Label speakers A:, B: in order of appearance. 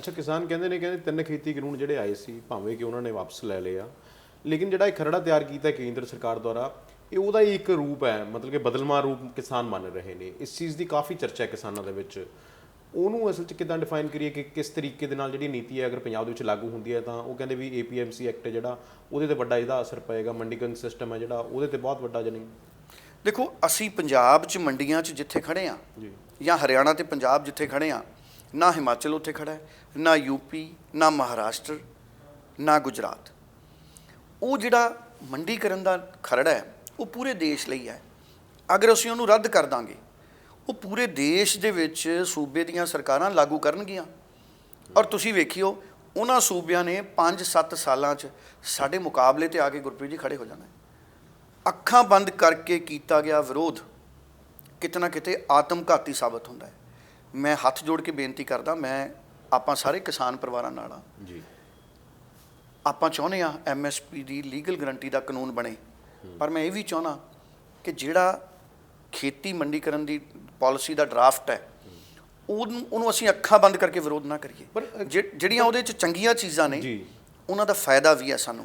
A: ਅੱਛਾ ਕਿਸਾਨ ਕਹਿੰਦੇ ਨੇ ਕਹਿੰਦੇ ਤਿੰਨ ਖੇਤੀ ਕਾਨੂੰਨ ਜਿਹੜੇ ਆਏ ਸੀ ਭਾਵੇਂ ਕਿ ਉਹਨਾਂ ਨੇ ਵਾਪਸ ਲੈ ਲਏ ਆ ਲੇਕਿਨ ਜਿਹੜਾ ਇਹ ਖਰੜਾ ਤਿਆਰ ਕੀਤਾ ਕੇਂਦਰ ਸਰਕਾਰ ਦੁਆਰਾ ਇਹ ਉਹਦਾ ਹੀ ਇੱਕ ਰੂਪ ਹੈ ਮਤਲਬ ਕਿ ਬਦਲਵਾਂ ਰੂਪ ਕਿਸਾਨ ਮੰਨ ਰਹੇ ਨੇ। ਇਸ ਚੀਜ਼ ਦੀ ਕਾਫੀ ਚਰਚਾ ਹੈ ਕਿਸਾਨਾਂ ਦੇ ਵਿੱਚ। ਉਹਨੂੰ ਅਸਲ 'ਚ ਕਿਦਾਂ ਡਿਫਾਈਨ ਕਰੀਏ ਕਿ ਕਿਸ ਤਰੀਕੇ ਦੇ ਨਾਲ ਜਿਹੜੀ ਨੀਤੀ ਹੈ ਅਗਰ ਪੰਜਾਬ ਦੇ ਵਿੱਚ ਲਾਗੂ ਹੁੰਦੀ ਹੈ ਤਾਂ ਉਹ ਕਹਿੰਦੇ ਵੀ ਏਪੀਐਮਸੀ ਐਕਟ ਜਿਹੜਾ ਉਹਦੇ ਤੇ ਵੱਡਾ ਇਹਦਾ ਅਸਰ ਪਏਗਾ ਮੰਡੀਕਰਨ ਸਿਸਟਮ ਹੈ ਜਿਹੜਾ ਉਹਦੇ ਤੇ ਬਹੁਤ ਵੱਡਾ ਜਨੀ
B: ਦੇਖੋ ਅਸੀਂ ਪੰਜਾਬ 'ਚ ਮੰਡੀਆਂ 'ਚ ਜਿੱਥੇ ਖੜੇ ਆ
A: ਜੀ।
B: ਜਾਂ ਹਰਿਆਣਾ ਤੇ ਪੰਜਾਬ ਜਿੱਥੇ ਖੜੇ ਆ ਨਾ ਹਿਮਾਚਲ ਉੱਥੇ ਖੜਾ ਹੈ, ਨਾ ਯੂਪੀ, ਨਾ ਮਹਾਰਾਸ਼ਟਰ, ਨਾ ਗੁਜਰਾਤ। ਉਹ ਜਿਹੜਾ ਮੰਡੀਕਰਨ ਦਾ ਖਰੜਾ ਹੈ, ਉਹ ਪੂਰੇ ਦੇਸ਼ ਲਈ ਹੈ। ਅਗਰ ਅਸੀਂ ਉਹਨੂੰ ਰੱਦ ਕਰ ਦਾਂਗੇ, ਉਹ ਪੂਰੇ ਦੇਸ਼ ਦੇ ਵਿੱਚ ਸੂਬੇ ਦੀਆਂ ਸਰਕਾਰਾਂ ਲਾਗੂ ਕਰਨਗੀਆਂ। ਔਰ ਤੁਸੀਂ ਵੇਖਿਓ, ਉਹਨਾਂ ਸੂਬਿਆਂ ਨੇ 5-7 ਸਾਲਾਂ 'ਚ ਸਾਡੇ ਮੁਕਾਬਲੇ ਤੇ ਆ ਕੇ ਗੁਰਪ੍ਰੀਤ ਜੀ ਖੜੇ ਹੋ ਜਾਣਾ ਅੱਖਾਂ ਬੰਦ ਕਰਕੇ ਕੀਤਾ ਗਿਆ ਵਿਰੋਧ ਕਿਤੇ ਨਾ ਕਿਤੇ ਆਤਮਘਾਤੀ ਸਾਬਤ ਹੁੰਦਾ ਹੈ। ਮੈਂ ਹੱਥ ਜੋੜ ਕੇ ਬੇਨਤੀ ਕਰਦਾ ਮੈਂ ਆਪਾਂ ਸਾਰੇ ਕਿਸਾਨ ਪਰਿਵਾਰਾਂ ਨਾਲ ਆ
A: ਜੀ।
B: ਆਪਾਂ ਚਾਹੁੰਦੇ ਆ ਐਮਐਸਪੀ ਦੀ ਲੀਗਲ ਗਰੰਟੀ ਦਾ ਕਾਨੂੰਨ ਬਣੇ। ਪਰ ਮੈਂ ਇਹ ਵੀ ਚਾਹੁੰਦਾ ਕਿ ਜਿਹੜਾ ਖੇਤੀ ਮੰਡੀਕਰਨ ਦੀ ਪਾਲਿਸੀ ਦਾ ਡਰਾਫਟ ਹੈ ਉਹਨੂੰ ਉਹਨੂੰ ਅਸੀਂ ਅੱਖਾਂ ਬੰਦ ਕਰਕੇ ਵਿਰੋਧ ਨਾ ਕਰੀਏ।
A: ਪਰ,
B: ਜਿਹੜੀਆਂ ਉਹਦੇ ਚ ਚੰਗੀਆਂ ਚੀਜ਼ਾਂ ਨੇ
A: ਜੀ।
B: ਉਹਨਾਂ ਦਾ ਫਾਇਦਾ ਵੀ ਹੈ ਸਾਨੂੰ।